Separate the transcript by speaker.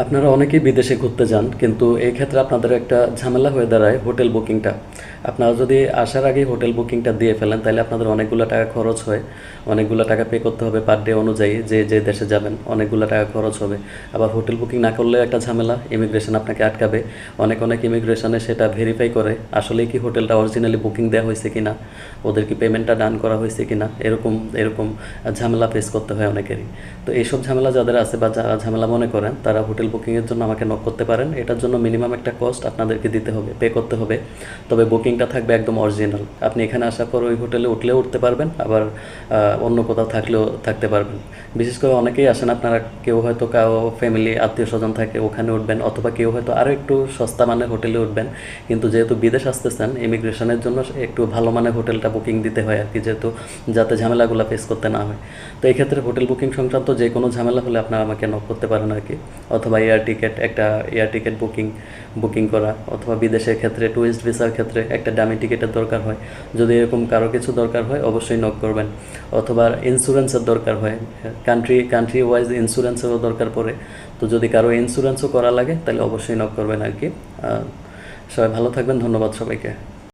Speaker 1: আপনারা অনেকেই বিদেশে ঘুরতে যান, কিন্তু এই ক্ষেত্রে আপনাদের একটা ঝামেলা হয়ে দাঁড়ায় হোটেল বুকিংটা। আপনারা যদি আসার আগে হোটেল বুকিংটা দিয়ে ফেলেন, তাহলে আপনাদের অনেকগুলো টাকা খরচ হয়। অনেকগুলো টাকা পে করতে হবে পার ডে অনুযায়ী যে যে দেশে যাবেন, অনেকগুলো টাকা খরচ হবে। আবার হোটেল বুকিং না করলে একটা ঝামেলা ইমিগ্রেশন আপনাকে আটকাবে। অনেক অনেক ইমিগ্রেশনে সেটা ভেরিফাই করে, আসলেই কি হোটেলটা অরিজিনালি বুকিং দেওয়া হয়েছে কি না ওদের কি পেমেন্টটা ডান করা হয়েছে কি না এরকম এরকম ঝামেলা ফেস করতে হয় অনেকেরই। তো এইসব ঝামেলা যাদের আছে বা যারা ঝামেলা মনে করেন, তারা হোটেল বুকিংয়ের জন্য আমাকে নক করতে পারেন। এটার জন্য মিনিমাম একটা কস্ট আপনাদেরকে দিতে হবে পে করতে হবে। তবে বুকিংটা থাকবে একদম অরিজিনাল আপনি এখানে আসার পর ওই হোটেলে উঠলেও উঠতে পারবেন, আবার অন্য কোথাও থাকলেও থাকতে পারবেন। বিশেষ করে অনেকেই আসেন, আপনারা কেউ হয়তো কাউ ফ্যামিলি আত্মীয় স্বজন থাকে, ওখানে উঠবেন, অথবা কেউ হয়তো আরও একটু সস্তা মানের হোটেলে উঠবেন। কিন্তু যেহেতু বিদেশ আসতেছেন ইমিগ্রেশনের জন্য একটু ভালো মানের হোটেলটা বুকিং দিতে হয় আর কি, যেহেতু যাতে ঝামেলাগুলো ফেস করতে না হয়। তো এই ক্ষেত্রে হোটেল বুকিং সংক্রান্ত যে কোনো ঝামেলা হলে আপনারা আমাকে নক করতে পারেন আর কি। অথবা এয়ার টিকিট একটা এয়ার টিকিট বুকিং বুকিং করা, অথবা বিদেশের ক্ষেত্রে টুরিস্ট ভিসার ক্ষেত্রে একটা দামি টিকিটের দরকার হয়। যদি এরকম কারও কিছু দরকার হয়, অবশ্যই নক করবেন। অথবা ইন্স্যুরেন্সের দরকার হয়। কান্ট্রি কান্ট্রি ওয়াইজ ইন্স্যুরেন্সেরও দরকার পড়ে। তো যদি কারও ইন্স্যুরেন্সও করা লাগে, তাহলে অবশ্যই নক করবেন আর কি। সবাই ভালো থাকবেন, ধন্যবাদ সবাইকে।